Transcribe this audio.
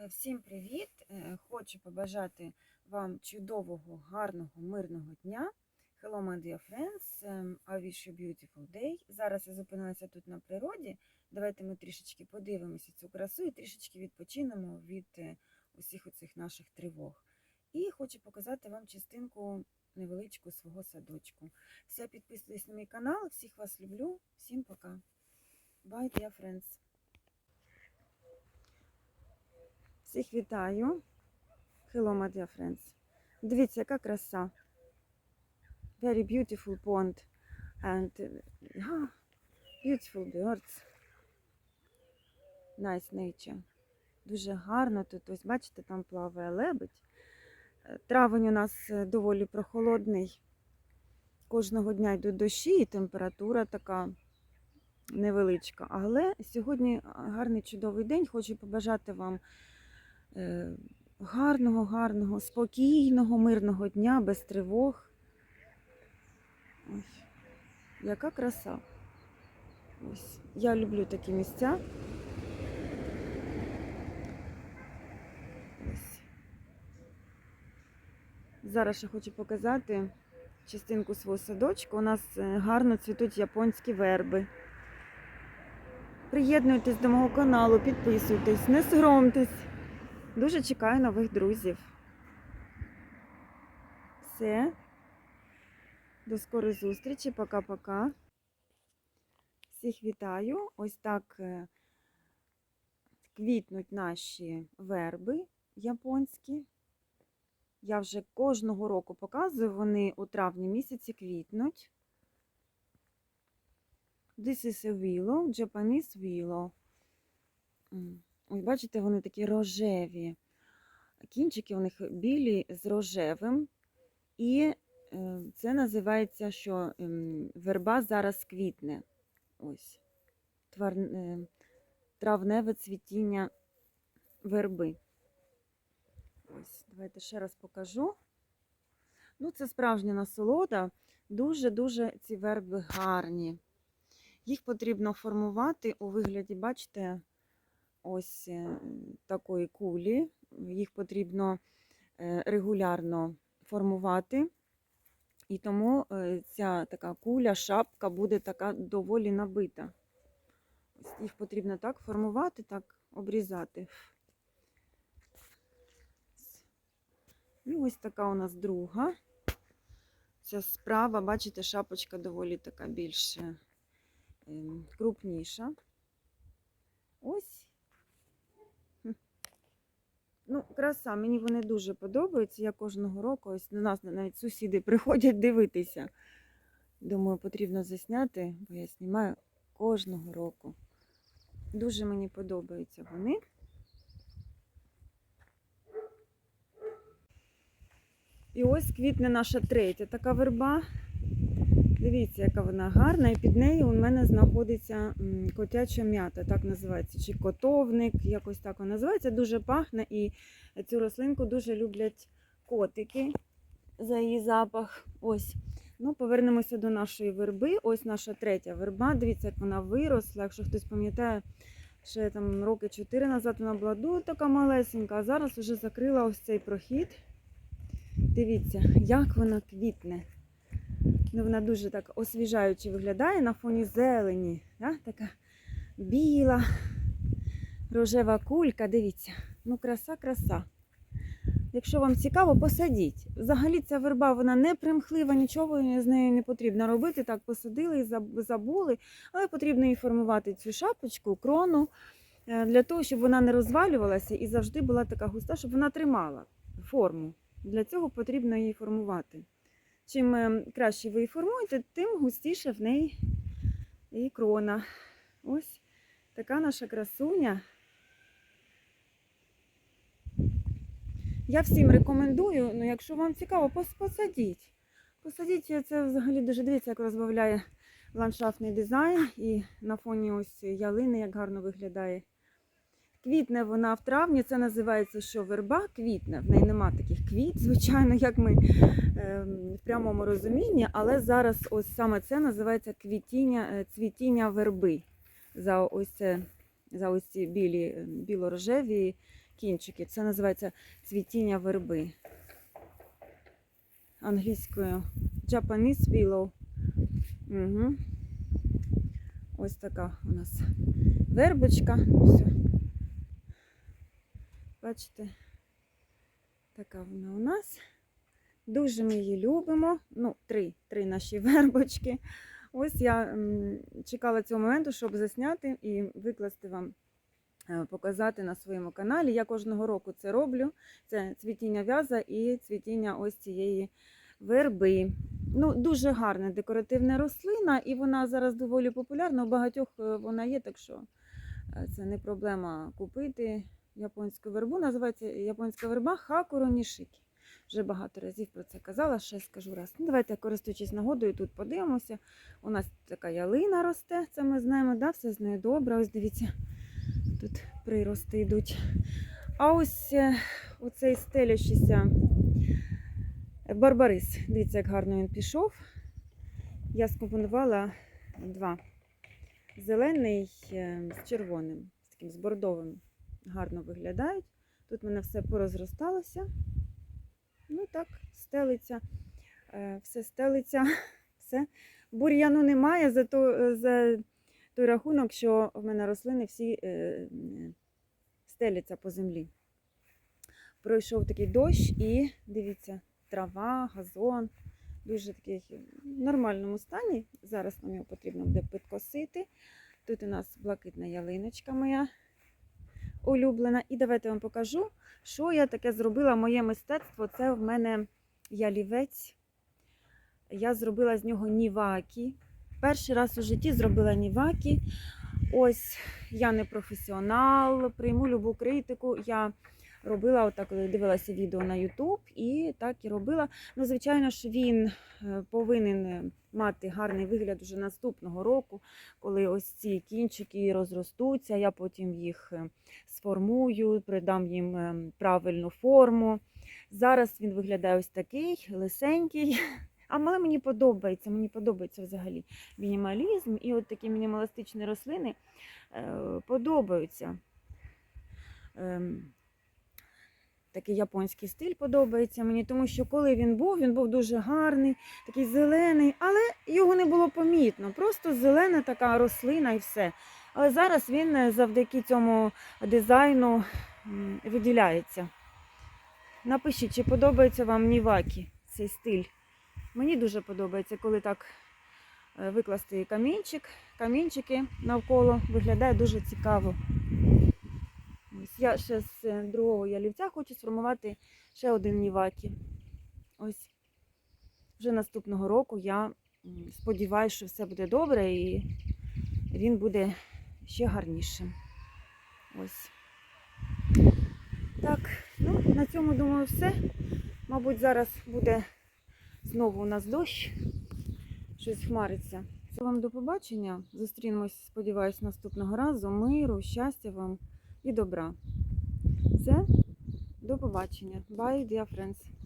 Е, Всім привіт! Е, Хочу побажати вам чудового, гарного, мирного дня. Hello, my dear friends. Ем, I wish you beautiful day. Зараз я зупинилася тут на природі. Давайте ми трішечки подивимося цю красу і трішечки відпочинемо від е, усіх оцих наших тривог. І хочу показати вам частинку невеличку свого садочку. Все, підписуйтесь на мій канал. Всіх вас люблю. Всім пока. Bye, dear friends. Всіх вітаю. Hello, my dear friends. Дивіться, яка краса. Very beautiful pond. And uh, beautiful birds. Nice nature. Дуже гарно тут. Ось бачите, там плаває лебедь. Е, Травень у нас е, доволі прохолодний. Кожного дня йдуть дощі і температура така невеличка. Але сьогодні гарний чудовий день. Хочу побажати вам гарного, гарного, спокійного, мирного дня, без тривог. Ось, яка краса. Ось. Я люблю такі місця. Ось. Зараз ще хочу показати частинку свого садочку. У нас е, гарно цвітуть японські верби. Приєднуйтесь до мого каналу, підписуйтесь, не соромтесь. Дуже чекаю нових друзів. Все. До скорої зустрічі. Пока-пока. Всіх вітаю. Ось так е, квітнуть наші верби японські. Я вже кожного року показую, вони у травні місяці квітнуть. This is a willow, Japanese willow. Ось бачите, вони такі рожеві. Кінчики у них білі з рожевим. І е, це називається, що ем, верба зараз квітне. Ось. Е, Травневе цвітіння верби. Ось, давайте ще раз покажу. Ну, це справжня насолода. Дуже-дуже ці верби гарні. Їх потрібно формувати у вигляді, бачите, ось е, такої кулі. Їх потрібно е, регулярно формувати. І тому е, ця така куля, шапка буде така доволі набита. Їх потрібно так формувати, так обрізати. І ось така у нас друга. Ця справа, бачите, шапочка доволі така більш ем, крупніша. Ось. Ну, краса, мені вони дуже подобаються. Я кожного року, ось до нас навіть сусіди приходять дивитися. Думаю, потрібно засняти, бо я знімаю кожного року. Дуже мені подобаються вони. І ось квітне наша третя така верба. Дивіться, яка вона гарна, і під нею у мене знаходиться котяча м'ята, так називається, чи котовник, якось так вона називається. Дуже пахне, і цю рослинку дуже люблять котики за її запах. Ось. Ну, повернемося до нашої верби. Ось наша третя верба. Дивіться, як вона виросла. Якщо хтось пам'ятає, ще там роки 4 назад вона була дуже така малесенька, а зараз вже закрила ось цей прохід. Дивіться, як вона квітне. Ну, вона дуже так освіжаюче виглядає на фоні зелені. Да? Така біла, рожева кулька. Дивіться. Ну, краса, краса. Якщо вам цікаво, посадіть. Взагалі ця верба вона не примхлива, нічого з нею не потрібно робити. Так посадили і забули. Але потрібно їй формувати цю шапочку, крону, е, для того, щоб вона не розвалювалася і завжди була така густа, щоб вона тримала форму. Для цього потрібно її формувати. Чим е, краще ви її формуєте, тим густіше в неї і крона. Ось така наша красуня. Я всім рекомендую, ну якщо вам цікаво, посадіть. Посадіть, це взагалі дуже дивіться, як розбавляє ландшафтний дизайн і на фоні ось ялини, як гарно виглядає. Квітне вона в травні, це називається що верба квітне. В неї нема таких квіт, звичайно, як ми ем, в прямому розумінні, але зараз ось саме це називається квітіння, е, цвітіння верби. За ось, це, за ось ці білі, е, біло-рожеві кінчики. Це називається цвітіння верби. Англійською Japanese willow. Угу. Ось така у нас вербочка. Все. Бачите, така вона у нас. Дуже ми її любимо. Ну, три, три наші вербочки. Ось я чекала цього моменту, щоб засняти і викласти вам, е, показати на своєму каналі. Я кожного року це роблю. Це цвітіння в'яза і цвітіння ось цієї верби. Ну, дуже гарна декоративна рослина, і вона зараз доволі популярна. У багатьох е, вона є, так що е, це не проблема купити японську вербу. Називається японська верба Хакуро Нішики. Вже багато разів про це казала, ще скажу раз. Ну, давайте, користуючись нагодою, тут подивимося. У нас така ялина росте, це ми знаємо, да? все з нею добре. Ось дивіться, тут прирости йдуть. А ось е, оцей стелящийся барбарис. Дивіться, як гарно він пішов. Я скомпонувала два. Зелений е, з червоним, з таким з бордовим. Гарно виглядають. Тут в мене все порозросталося. Ну так, стелиться, е, все стелиться, все. Бур'яну немає, зато е, за той рахунок, що в мене рослини всі е, стеляться по землі. Пройшов такий дощ і дивіться, трава, газон. Дуже такий в нормальному стані. Зараз нам його потрібно буде підкосити. Тут у нас блакитна ялиночка моя улюблена. І давайте вам покажу, що я таке зробила. Моє мистецтво це в мене ялівець. Я зробила з нього нівакі. Перший раз у житті зробила нівакі. Ось я не професіонал, прийму любу критику. Я робила отак, дивилася відео на YouTube, і так і робила. Ну, звичайно ж, він е, повинен е, мати гарний вигляд вже наступного року, коли ось ці кінчики розростуться. Я потім їх е, сформую, придам їм правильну форму. Зараз він виглядає ось такий, лисенький. Але мені подобається, мені подобається взагалі мінімалізм. І от такі мінімалістичні рослини подобаються. Такий японський стиль подобається мені, тому що коли він був, він був дуже гарний, такий зелений, але його не було помітно. Просто зелена така рослина і все. Але зараз він е, завдяки цьому дизайну виділяється. Напишіть, чи подобається вам Нівакі цей стиль. Мені дуже подобається, коли так е, викласти камінчик, камінчики навколо виглядає дуже цікаво. Ось я ще з е, другого ялівця хочу сформувати ще один Нівакі. Ось вже наступного року я сподіваюся, що все буде добре і він буде ще гарнішим. Ось. Так, ну, на цьому думаю все. Мабуть, зараз буде знову у нас дощ. Щось хмариться. Це вам до побачення. Зустрінемось, сподіваюсь, наступного разу. Миру, щастя вам і добра. Все, до побачення. Bye, dear friends.